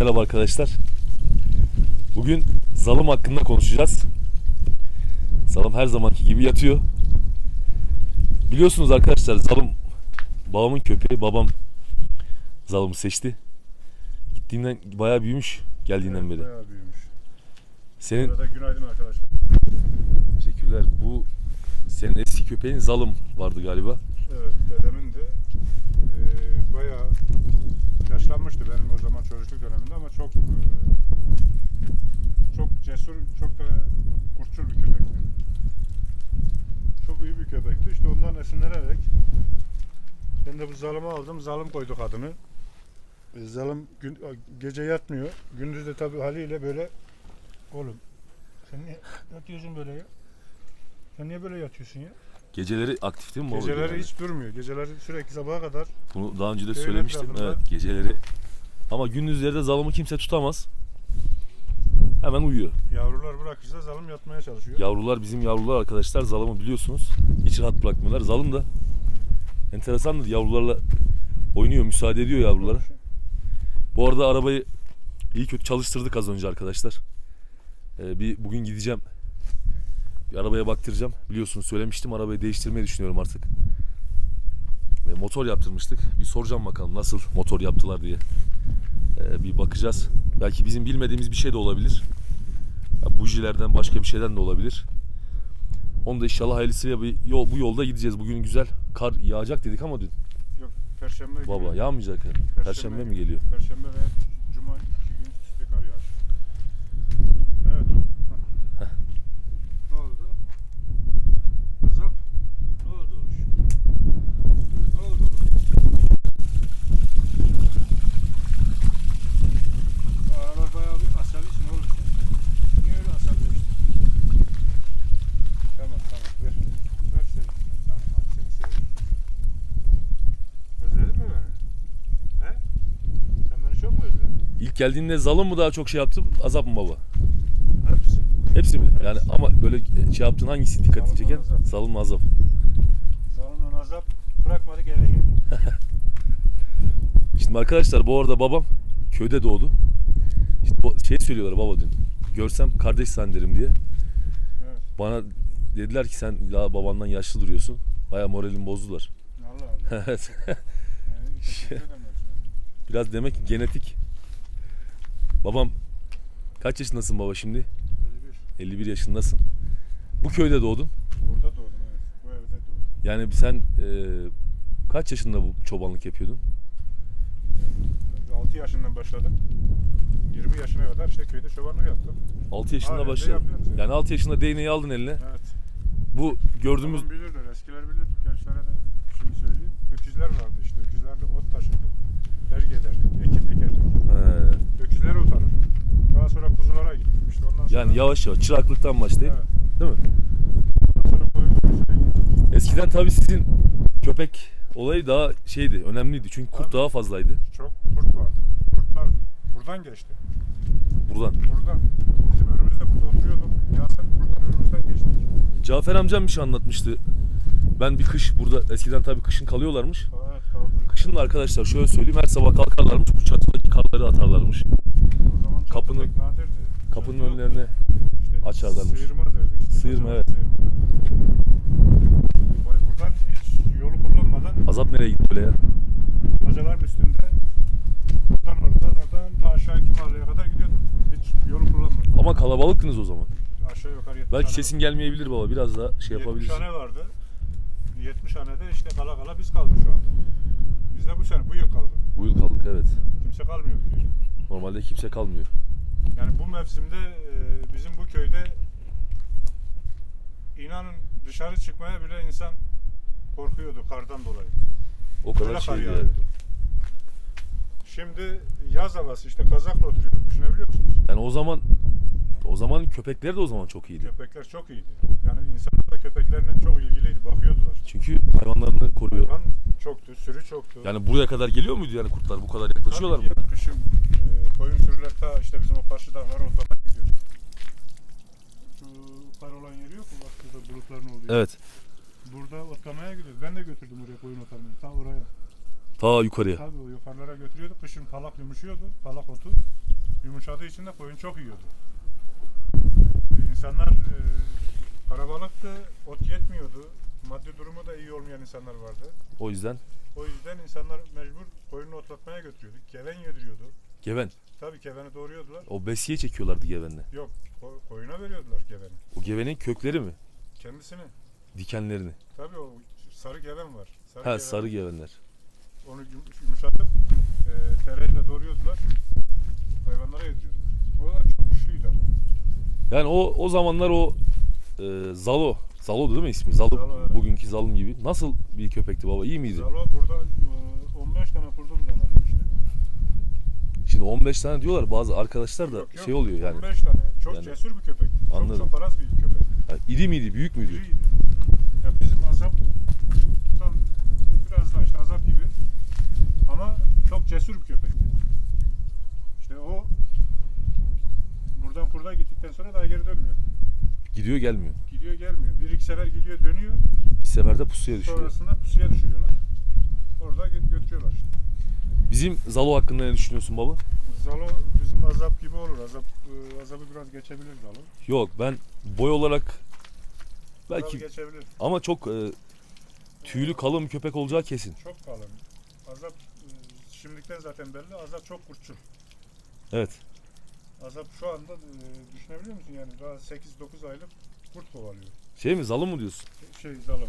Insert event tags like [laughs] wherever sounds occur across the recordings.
Merhaba arkadaşlar. Bugün zalım hakkında konuşacağız. Zalım her zamanki gibi yatıyor. Biliyorsunuz arkadaşlar zalım babamın köpeği. Babam zalımı seçti. Gittiğinden bayağı büyümüş geldiğinden beri. Bayağı büyümüş. Senin Burada günaydın arkadaşlar. teşekkürler. Bu senin eski köpeğin zalım vardı galiba. Evet dedemin de e, bayağı yaşlanmıştı benim o zaman çocukluk döneminde ama çok e, çok cesur, çok da kurtçul bir köpekti. Çok iyi bir köpekti. İşte ondan esinlenerek ben de bu zalımı aldım. Zalım koyduk adını. E, Zalım gün, gece yatmıyor. Gündüz de tabii haliyle böyle oğlum sen niye yatıyorsun böyle ya? Sen niye böyle yatıyorsun ya? Geceleri aktif değil mi? baba? Geceleri hiç durmuyor. Geceleri sürekli sabaha kadar. Bunu daha önce de Köyün söylemiştim. etrafında. Evet geceleri. Ama gündüzleri de zalımı kimse tutamaz. Hemen uyuyor. Yavrular bırakırsa zalım yatmaya çalışıyor. Yavrular bizim yavrular arkadaşlar zalımı biliyorsunuz. Hiç rahat bırakmıyorlar. Zalım da enteresandır. Yavrularla oynuyor, müsaade ediyor yavrulara. Bu arada arabayı iyi kötü çalıştırdık az önce arkadaşlar. Ee, bir bugün gideceğim. Bir arabaya baktıracağım. Biliyorsunuz söylemiştim arabayı değiştirmeyi düşünüyorum artık. Ve motor yaptırmıştık. Bir soracağım bakalım nasıl motor yaptılar diye. Ee, bir bakacağız. Belki bizim bilmediğimiz bir şey de olabilir. Ya bujilerden başka bir şeyden de olabilir. Onu da inşallah hayırlısıyla bir yol, bu yolda gideceğiz. Bugün güzel kar yağacak dedik ama dün. Yok Perşembe Baba gibi. yağmayacak. yani. Perşembe mi geliyor? Perşembe ve Cuma iki gün üst üste kar yağıyor. Evet. Hah. ne oldu? Azap? Ne oldu oluş? Ne oldu? Bu aralar bayağı bir asabisin oğlum sen. Niye öyle asabileştin? Tamam tamam ver. Ver seni. Tamam al seni seviyorum. Özledin mi beni? He? Sen beni çok mu özledin? İlk geldiğinde zalım mı daha çok şey yaptı, azap mı baba? Hepsi. Hepsi mi? Yani ama böyle şey yaptığın hangisi dikkatini Zalımla çeken? azap. Zalım mı azap? Zalımla azap bırakmadık eve geldik. [laughs] Şimdi arkadaşlar bu arada babam köyde doğdu. İşte şey söylüyorlar baba dün. Görsem kardeş zannederim diye. Evet. Bana dediler ki sen daha babandan yaşlı duruyorsun. Baya moralimi bozdular. Allah Allah. [laughs] Evet. Yani. Biraz demek ki genetik. Babam kaç yaşındasın baba şimdi? 51. 51 yaşındasın. Bu köyde doğdun. Burada doğdum evet. Bu evde doğdum. Yani sen e, kaç yaşında bu çobanlık yapıyordun? 6 yaşından başladım. 20 yaşına kadar işte köyde çobanlık yaptım. 6 yaşında de başladın. yapıyoruz yani. Yani 6 yaşında değneği aldın eline. Evet. Bu gördüğümüz Tamam bilirler. Eskiler bilir. Gençlere de şimdi söyleyeyim. Öküzler vardı işte. Öküzlerle ot taşırdık. Derg ederdik. Ekim ekerdik. He, Öküzleri otarırdım. Daha sonra kuzulara gittim. İşte ondan sonra... yani yavaş yavaş çıraklıktan başlayıp Evet. değil mi? Ondan sonra koyun sürüsüne gittim. Eskiden tabii sizin köpek olayı daha şeydi, önemliydi. Çünkü kurt Tabii. daha fazlaydı Çok kurt vardı. Kurtlar buradan geçti. buradan. Buradan. Bizim önümüzde burada oturuyorduk. Yasin buradan önümüzden geçti. Cafer amcam bir şey anlatmıştı. Ben bir kış burada eskiden tabii kışın kalıyorlarmış. Evet kaldı. Kışın da arkadaşlar şöyle söyleyeyim her sabah kalkarlarmış bu çatıdaki karları atarlarmış. Kapının-. Kapının önlerine işte açarlarmış. Sıyırma derdik. Işte. Sıyırma, evet. Vay buradan hiç yolu kullanmadan azap nereye gitti böyle ya? bacaların üstünde buradan oradan oradan ta aşağı iki mahalleye kadar gidiyorduk. Hiç yolu kullanmadan. Ama kalabalıktınız o zaman. Aşağı yukarı 70 Belki sesin gelmeyebilir baba biraz daha şey 70 yapabilirsin. tane vardı. 70 hanede işte kala kala biz kaldık şu anda. Biz de bu sene, bu yıl kaldık. Bu yıl kaldık evet. Kimse kalmıyor. Normalde kimse kalmıyor. Yani bu mevsimde e, bizim bu köyde inanın dışarı çıkmaya bile insan korkuyordu kardan dolayı. O kadar Öyle kar şeydi yani. yağıyordu. Şimdi yaz havası işte kazakla oturuyorum düşünebiliyor musunuz? Yani o zaman o zaman köpekleri de o zaman çok iyiydi. Köpekler çok iyiydi. Yani insanlar da köpeklerine çok ilgiliydi, bakıyordular. Çünkü hayvanlarını koruyor. Hayvan çoktu, sürü çoktu. Yani buraya kadar geliyor muydu yani kurtlar bu kadar yaklaşıyorlar mı? Tabii ki yani kışın e, koyun sürüler ta işte bizim o karşı dağlara otlamaya gidiyordu. Şu kar olan yeri yok mu? Bak şurada bulutların olduğu. Evet. Burada otlamaya gidiyoruz. Ben de götürdüm oraya koyun otlamaya. Ta oraya. Ta yukarıya. Tabii o yukarılara götürüyordu. Kışın palak yumuşuyordu. Palak otu. Yumuşadığı için de koyun çok yiyordu. İnsanlar e, karabalıktı, ot yetmiyordu. Maddi durumu da iyi olmayan insanlar vardı. O yüzden O yüzden insanlar mecbur koyunu otlatmaya götürüyorduk. Keven yediriyordu. Geven. Tabii keveni doğuruyordular. O besiye çekiyorlardı gevenle. Yok, ko- koyuna veriyordular keveni. O gevenin kökleri mi? Kendisini. Dikenlerini. Tabii o sarı keven var. Sarı Ha keven. sarı gevenler. Onu yum- yumuşatıp e, tereyağı doğruyordular. Hayvanlara yediriyordular. O da çok güçlüydü ama. Yani o o zamanlar o e, Zalo. Zalo değil mi ismi? Zalo, Zalo, evet. bugünkü Zalım gibi. Nasıl bir köpekti baba? İyi miydi? Zalo burada e, 15 tane kurdu buradan almıştı. Şimdi 15 tane diyorlar bazı arkadaşlar da Yok, yok, şey oluyor yani. 15 tane. Çok Yani- cesur bir köpek. Anladım. Çok çoparaz bir köpek. Yani iri miydi, büyük müydü? İriydi. Ya bizim azap tam biraz da işte azap gibi. Ama çok cesur bir köpekti. İşte o buradan kurda gittikten sonra daha geri dönmüyor. Gidiyor gelmiyor. Gidiyor gelmiyor. Bir iki sefer gidiyor dönüyor. Bir seferde pusuya düşüyor. Sonrasında pusuya düşürüyorlar. Orada gö- götürüyorlar işte. Bizim Zalo hakkında ne düşünüyorsun baba? Zalo bizim azap gibi olur. Azap e, azabı biraz geçebilir Zalo. Yok ben boy olarak Biraz belki geçebilir. ama çok e, tüylü kalın bir köpek olacağı kesin. Çok kalın. Azap e, şimdikten zaten belli. Azap çok kurtçul. Evet. Azap şu anda e, düşünebiliyor musun yani daha 8-9 aylık kurt kovalıyor. Şey mi Zalo mu diyorsun? Şey zalim.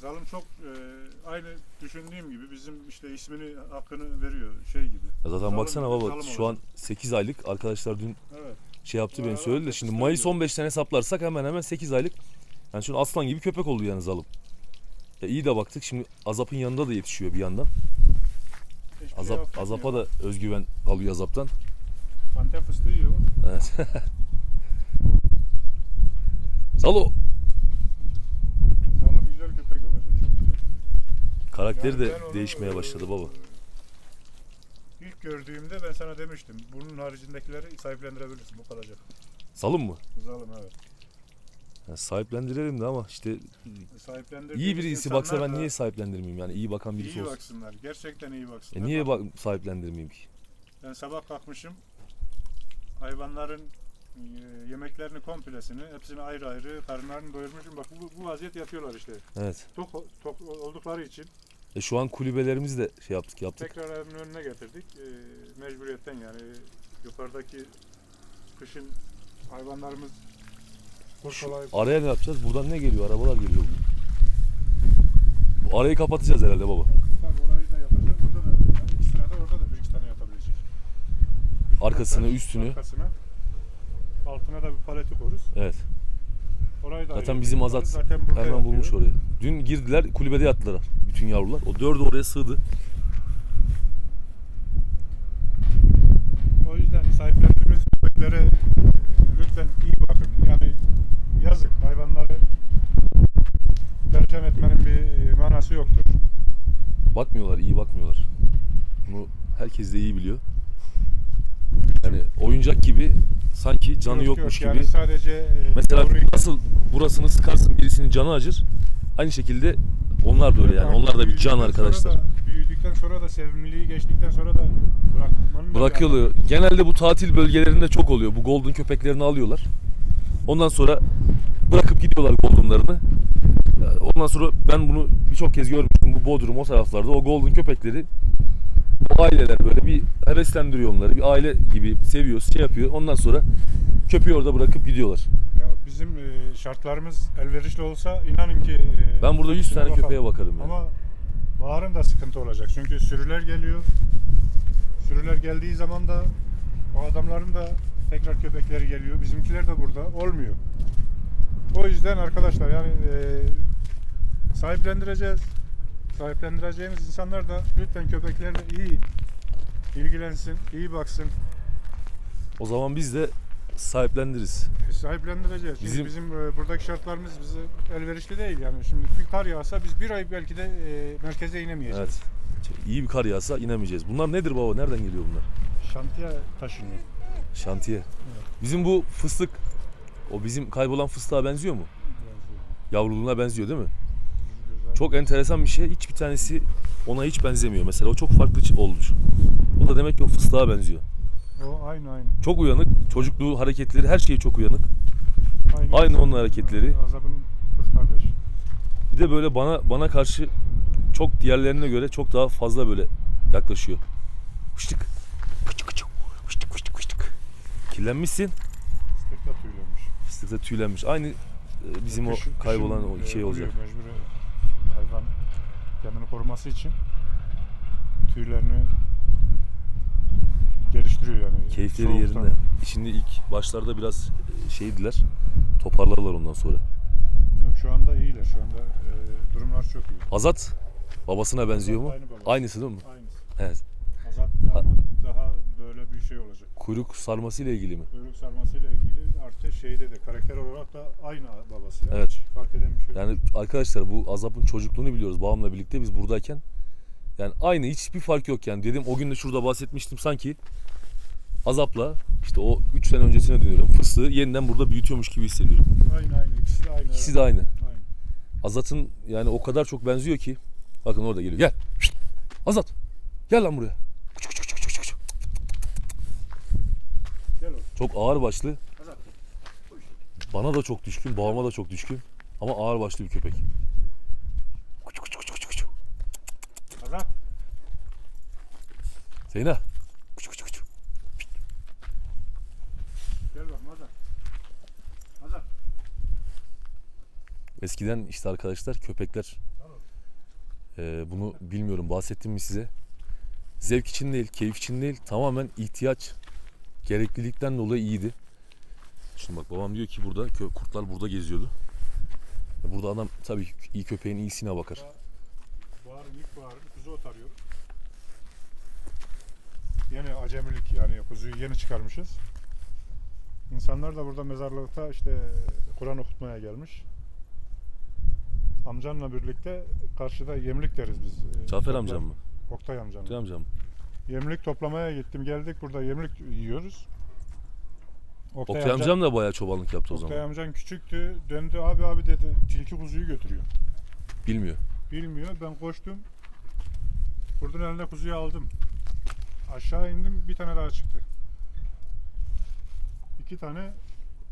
Zalim çok e, aynı düşündüğüm gibi bizim işte ismini hakkını veriyor şey gibi. Ya zaten Zalım baksana baba zalım şu an 8 aylık arkadaşlar dün Evet. şey yaptı beni Evet, söyledi de şimdi Mayıs öyle. 15'ten hesaplarsak hemen hemen 8 aylık. Yani şu an aslan gibi köpek oldu yani Zalım. Ya iyi de baktık şimdi Azap'ın yanında da yetişiyor bir yandan. Hiçbir şey Azap affetmiyor. Azap'a da özgüven alıyor Azap'tan. Antep fıstığı yiyor. Evet. [laughs] Zalo Zalim güzel köpek olacak. Çok güzel. Karakteri Yani de ben onu, değişmeye e, başladı baba. İlk gördüğümde ben sana demiştim. Bunun haricindekileri sahiplendirebilirsin. Bu kalacak. Zalım mı? Zalim evet. Ya sahiplendirelim de ama işte Sahiplendirdiğimiz iyi birisi baksa ben insanlar da niye sahiplendirmeyeyim yani iyi bakan birisi iyi olsun. baksınlar. Gerçekten iyi E baksınlar. niye Bak, sahiplendirmeyeyim ki? Ben sabah kalkmışım. Hayvanların e, yemeklerini komplesini, hepsini ayrı ayrı karınlarını doyurmuşum. Bak bu, bu vaziyet yatıyorlar işte. Evet. Tok, tok oldukları için E şu an kulübelerimizi de şey yaptık yaptık. tekrar evin önüne getirdik. E, mecburiyetten yani yukarıdaki kışın hayvanlarımız Şu kolay araya ne yapacağız? Buradan ne geliyor? Arabalar geliyor. Bu arayı kapatacağız herhalde baba. Tabii orayı da yapacağız. Orada da iki sırada orada da bir iki tane yatabilecek. Arkasını, üstünü. Arkasına. Altına da bir paleti koruz. Evet. Orayı da Zaten bizim. Azat Zaten burada hemen yatıyor. bulmuş orayı. Dün girdiler kulübede yattılar bütün yavrular. O dördü oraya sığdı. O yüzden sahiplendiğimiz köpeklere e, lütfen iyi bakın. Yani yazık hayvanları perişan etmenin bir manası yoktur. Bakmıyorlar, iyi bakmıyorlar. Bunu herkes de iyi biliyor. Yani oyuncak gibi sanki canı Yok, yokmuş yok. gibi. Yani sadece e, Mesela yavruyu- nasıl burasını sıkarsın birisinin canı acır. Aynı şekilde onlar da öyle yani. Onlar da bir can arkadaşlar. da- büyüdükten sonra da sevimliliği geçtikten sonra da bırakmanın da bir Bırakılıyor. Genelde bu tatil bölgelerinde çok oluyor. Bu golden köpeklerini alıyorlar. Ondan sonra bırakıp gidiyorlar goldenlarını. Ondan sonra ben bunu birçok kez görmüştüm bu Bodrum o taraflarda. O golden köpekleri o aileler böyle bir heveslendiriyor onları. Bir aile gibi seviyor, şey yapıyor. Ondan sonra köpeği orada bırakıp gidiyorlar. Ya bizim e, şartlarımız elverişli olsa inanın ki e, Ben burada 100 hepsine tane köpeğe bakarım yani. Ama baharın da sıkıntı olacak. Çünkü sürüler geliyor. Sürüler geldiği zaman da o adamların da tekrar köpekleri geliyor. Bizimkiler de burada. Olmuyor. O yüzden arkadaşlar yani e, sahiplendireceğiz. Sahiplendireceğimiz insanlar da lütfen köpeklerle iyi ilgilensin, iyi baksın. O zaman biz de sahiplendiririz. Biz sahiplendireceğiz. Şimdi Bizim- bizim, e, buradaki şartlarımız bize elverişli değil yani. Şimdi bir kar yağsa biz bir ay belki de e, merkeze inemeyeceğiz. Evet. İyi bir kar yağsa inemeyeceğiz. Bunlar nedir baba? Nereden geliyor bunlar? Şantiye taşınıyor. Şantiye. Bizim bu fıstık o bizim kaybolan fıstığa benziyor mu? Biraz, Yavruluğuna benziyor değil mi? Çok enteresan bir şey. Hiçbir tanesi ona hiç benzemiyor. Mesela o çok farklı olmuş. O da demek ki o fıstığa benziyor. O aynı aynı. Çok uyanık. Çocukluğu, hareketleri, her şeyi çok uyanık. Aynı, Aynı onun hareketleri. Azap'ın kız kardeş. Bir de böyle bana bana karşı çok diğerlerine göre çok daha fazla böyle yaklaşıyor. Fıştık. Fıştık fıştık. Fıştık fıştık fıştık. Kirlenmişsin. Islık da tüylenmiş. Fıstık da tüylenmiş. Aynı e, bizim o Kış- kışın, kaybolan o e, şey olacak. oluyor, Mecbur e, hayvan kendini koruması için tüylerini geliştiriyor yani. Keyifleri Soğuktan. yerinde. Şimdi ilk başlarda biraz e, şeydiler. Toparladılar ondan sonra. Yok, şu anda iyiler. Şu anda e, durumlar çok iyi. Azat babasına benziyor mu? Aynı babası. Aynısı değil mi? Aynısı. Evet. Azat ama daha böyle bir şey olacak. Kuyruk sarması ile ilgili mi? Kuyruk sarmasıyla ilgili artı şeyde de karakter olarak da aynı babası. ya. Evet. Fark eden bir şey. Yani arkadaşlar bu Azap'ın çocukluğunu biliyoruz babamla birlikte biz buradayken. Yani aynı hiçbir fark yok yani. Dedim o gün de şurada bahsetmiştim sanki Azap'la işte o 3 sene öncesine dönüyorum. Fıstığı yeniden burada büyütüyormuş gibi hissediyorum. Aynı aynı. İkisi de aynı. İkisi de aynı. Aynı. Azat'ın yani o kadar çok benziyor ki. Bakın orada geliyor. Gel. Şşt! Azat. Gel lan buraya. Küçük küçük küçük küçük. Gel oğlum. Çok ağır başlı. Bana da çok düşkün, babama da çok düşkün. Ama ağır başlı bir köpek. Azat. Zeyna. Küçük küçük küçük. Gel bakalım Azat. Azat. Eskiden işte arkadaşlar köpekler e, bunu bilmiyorum bahsettim mi size? Zevk için değil, keyif için değil tamamen ihtiyaç gereklilikten dolayı iyiydi. Şimdi bak babam diyor ki burada kurtlar burada geziyordu. Burada adam tabii iyi köpeğin iyisine bakar. Baharın ilk baharı kuzu ot arıyor. Yeni acemilik yani kuzuyu yeni çıkarmışız. İnsanlar da burada mezarlıkta işte Kur'an okutmaya gelmiş. Amcanla birlikte karşıda yemlik deriz biz. Cafer toplar- amcam mı? Oktay amcam. Oktay amcam? Yemlik toplamaya gittim geldik burada yemlik yiyoruz. Oktay amcam da bayağı çobanlık yaptı o Oktay zaman. amcan küçüktü. Döndü abi abi dedi tilki kuzuyu götürüyor. Bilmiyor. Bilmiyor. Ben koştum. Kurdun eline kuzuyu aldım. Aşağı indim. Bir tane daha çıktı. İki tane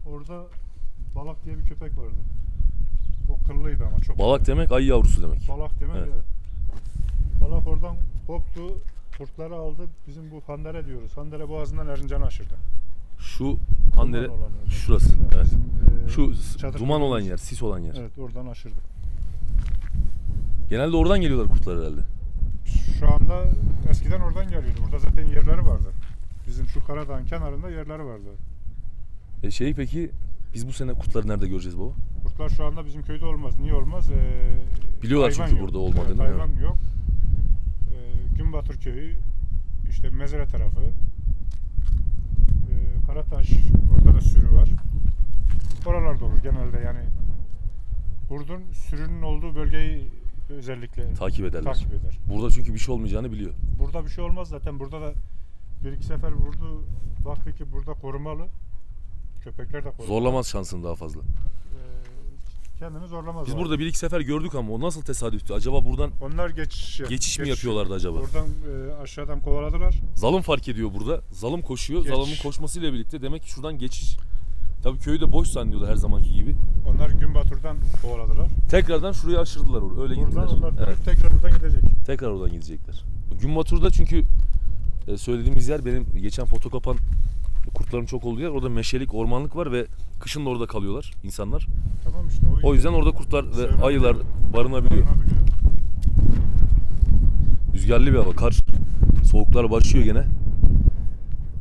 orada balak diye bir köpek vardı. O kıllıydı ama çok. Balak demek ayı yavrusu demek. Balak demek Evet. evet. Balak oradan koptu. Kurtları aldı. Bizim bu Handere diyoruz. Handere boğazından Erzincan'a aşırdı. Şu Handere şurası. Yani Evet. bizim, e, Şu duman olan yer, sis olan yer. Evet oradan aşırdı. Genelde oradan geliyorlar kurtlar herhalde. Şu anda eskiden oradan geliyordu. Burada zaten yerleri vardı. Bizim şu Karadağ'ın kenarında yerleri vardı. E şey peki biz bu sene kurtları nerede göreceğiz baba? Kurtlar şu anda bizim köyde olmaz. Niye olmaz? Ee, Biliyorlar çünkü yok. burada olmadığını, Evet, hayvan yok. Günbatır köyü, işte Mezre tarafı, ee, Karataş, orada da sürü var. Oralarda olur genelde yani. Kurdun sürünün olduğu bölgeyi özellikle Takip ederler. takip eder. Burada çünkü bir şey olmayacağını biliyor. Burada bir şey olmaz zaten. Burada da bir iki sefer vurdu. Baktı ki burada korumalı. Köpekler de korumalı. Zorlamaz şansını daha fazla. Kendini zorlamaz. Biz burada bir iki sefer gördük ama o nasıl tesadüftü? Acaba buradan Onlar geçiş yap- geçiş mi yapıyorlardı acaba? Oradan e, aşağıdan kovaladılar. Zalım fark ediyor burada. Zalım koşuyor. Geç. Zalımın koşmasıyla birlikte demek ki şuradan geçiş. Tabii köyü de boş zannediyorlar her zamanki gibi. Onlar Günbatur'dan kovaladılar. Tekrardan şuraya aşırdılar or- öyle gittiler. Buradan onlar dönüp Evet, tekrar buradan gidecek. tekrar oradan gidecekler. Gün Batur'da çünkü e, söylediğimiz yer benim geçen foto kapan kurtların çok olduğu yer. Orada meşelik, ormanlık var ve kışın da orada kalıyorlar insanlar. Tamam işte o, O yüzden orada kurtlar ve ayılar barınabiliyor. Barınabiliyor. Rüzgarlı bir hava, kar, soğuklar başlıyor gene.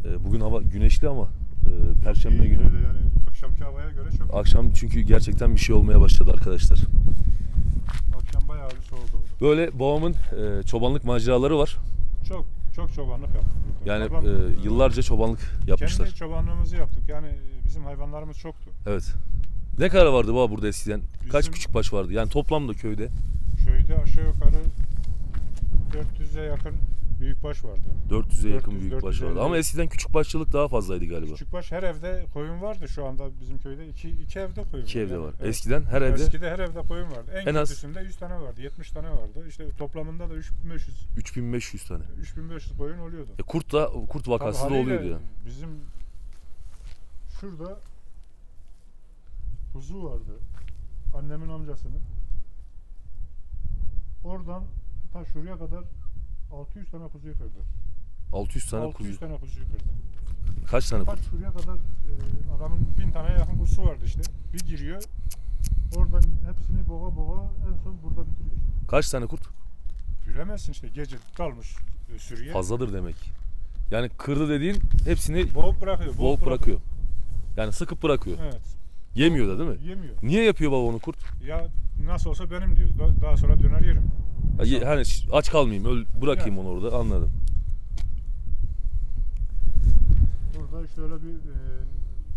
E, bugün hava güneşli ama e, Perşembe günü yani akşamki havaya göre çok akşam çünkü gerçekten bir şey olmaya başladı arkadaşlar. akşam bayağı bir soğuk oldu. Böyle babamın e, çobanlık maceraları var. Çok çok çobanlık yaptık burada. Yani Babam, e, yıllarca çobanlık yapmışlar. Kendi çobanlığımızı yaptık. Yani bizim hayvanlarımız çoktu. Evet. Ne kadar vardı baba burada eskiden? Kaç Bizim- küçük baş vardı? Yani toplamda köyde Köyde aşağı yukarı 400'e yakın büyükbaş vardı. 400'e yakın 400, büyükbaş 450. vardı. Ama eskiden küçük başçılık daha fazlaydı galiba. Küçükbaş her evde koyun vardı şu anda bizim köyde. iki, iki evde koyun İki var. evde yani. var. Evet. Eskiden her evde Eskide her evde koyun vardı. En, En az- kötüsünde 100 tane vardı, 70 tane vardı. İşte toplamında da 3500 3500 tane. 3500 koyun oluyordu. E kurt da kurt vakası Tabii da oluyordu ya. Bizim şurada kuzu vardı. Annemin amcasının. Oradan ta şuraya kadar 600 tane kuzuyu kırdı. 600 tane 600 kuzu. tane kuzuyu kırdı. Kaç tane Bak kurt? şuraya kadar e, adamın bin tane yakın kuzusu vardı işte. Bir giriyor. Oradan hepsini boğa boğa en son burada bitiriyor işte. Kaç tane kurt? Bilemezsin işte gece dalmış e, sürüye. Fazladır demek. Yani kırdı dediğin hepsini Boğup bırakıyor. boğup bırakıyor. Yani sıkıp bırakıyor. Evet. Yemiyor da değil mi? Yemiyor. Niye yapıyor baba onu kurt? Ya nasıl olsa benim diyor. Da- Daha sonra döner yerim. Ye- Hani ş- aç kalmayayım, öl bırakayım onu orada. Anladım. Burada şöyle bir e,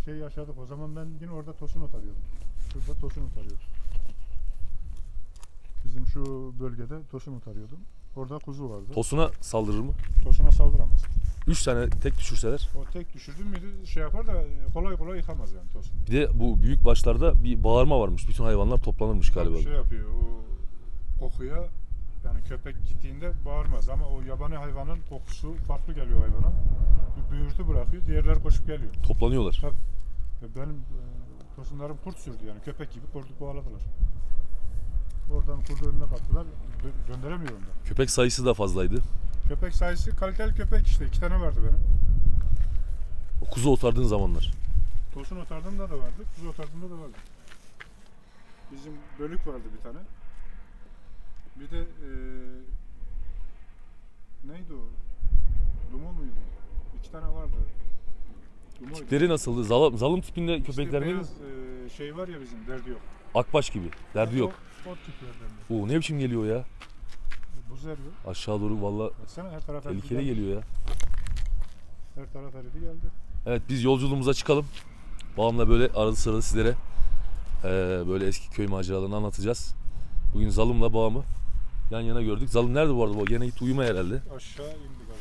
şey yaşadık. O zaman ben yine orada tosun ot arıyordum. Şurada tosun ot arıyordum. Bizim şu bölgede tosun ot arıyordum. Orada kuzu vardı. Tosuna saldırır mı? Tosuna saldıramaz. 3 tane tek düşürseler. O tek düşürdün müydü şey yapar da e, kolay kolay yıkamaz yani tosun. Bir de bu büyük başlarda bir bağırma varmış. Bütün hayvanlar toplanırmış galiba. Şey yapıyor o kokuya yani köpek gittiğinde bağırmaz ama o yabani hayvanın kokusu farklı geliyor hayvana. Bir büyürtü bırakıyor. Diğerleri koşup geliyor. Toplanıyorlar. Ve benim e, tosunlarım kurt sürdü yani köpek gibi kurdu kovaladılar. Oradan kurdu önüne kattılar. Dö- döndüremiyorum da. Köpek sayısı da fazlaydı. Köpek sayısı kaliteli köpek işte. iki tane vardı benim. O kuzu otardığın zamanlar. Tosun otardığımda da vardı. Kuzu otardığımda da vardı. Bizim bölük vardı bir tane. Bir de e, neydi o? Dumo muydu? İki tane vardı. Dumoydu. Tipleri nasıldı? Zalım, zalım tipinde köpekler miydi? beyaz, e, şey var ya bizim derdi yok. Akbaş gibi. Derdi yok. O, o tiplerden. Oo ne biçim geliyor ya? Buz eriyor. Aşağı doğru valla Baksana her taraf eridi tehlikeli geldi. geliyor ya. Her taraf eridi geldi. Evet biz yolculuğumuza çıkalım. Babamla böyle arada sırada sizlere eee, böyle eski köy maceralarını anlatacağız. Bugün Zalım'la babamı yan yana gördük. Zalım nerede bu arada? baba? Gene gitti uyumaya herhalde. Aşağı indi galiba.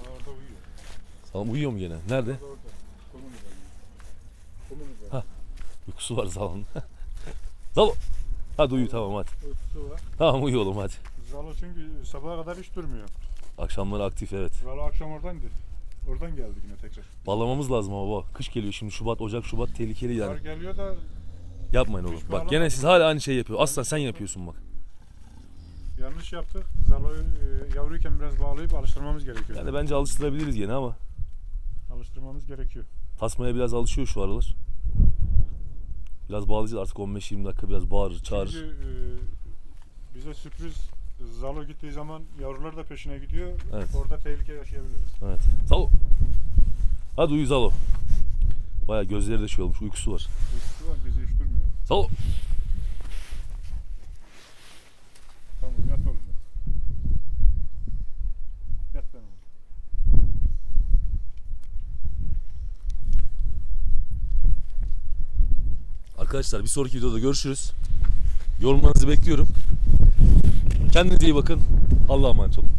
Orada uyuyor. Zalım uyuyor mu gene? Nerede? Orada orada. Ha. Uykusu var Zalım'ın. [laughs] Zalım. Hadi uyu tamam hadi. Uykusu var. Tamam uyu oğlum hadi. Zalo çünkü sabaha kadar hiç durmuyor. Akşamları aktif evet. Zalo akşam oradandı. Oradan geldi yine tekrar. Bağlamamız lazım ama baba. Kış geliyor şimdi Şubat, Ocak, Şubat tehlikeli Kar yani. geliyor da Yapmayın oğlum. Bak gene siz hala aynı şeyi yapıyor. Aslan sen yapıyorsun bak. Yanlış yaptık. Zalo'yu e, yavruyken biraz bağlayıp alıştırmamız gerekiyor. Yani bence alıştırabiliriz gene ama Alıştırmamız gerekiyor. tasmaya biraz alışıyor şu aralar. Biraz bağlayacağız artık 15-20 dakika biraz bağırır, çağırır. Çünkü e, bize sürpriz Zalo gittiği zaman yavrular da peşine gidiyor. Evet. Orada tehlike yaşayabiliriz. Evet. Zalo. Hadi uyu Zalo. Baya gözleri de şey olmuş, uykusu var. Uykusu var gece hiç durmuyor. Zalo. Tamam yat oğlum. Yat ben oğlum. Arkadaşlar bir sonraki videoda görüşürüz. Yorumlarınızı bekliyorum. Kendinize iyi bakın. Allah'a emanet olun.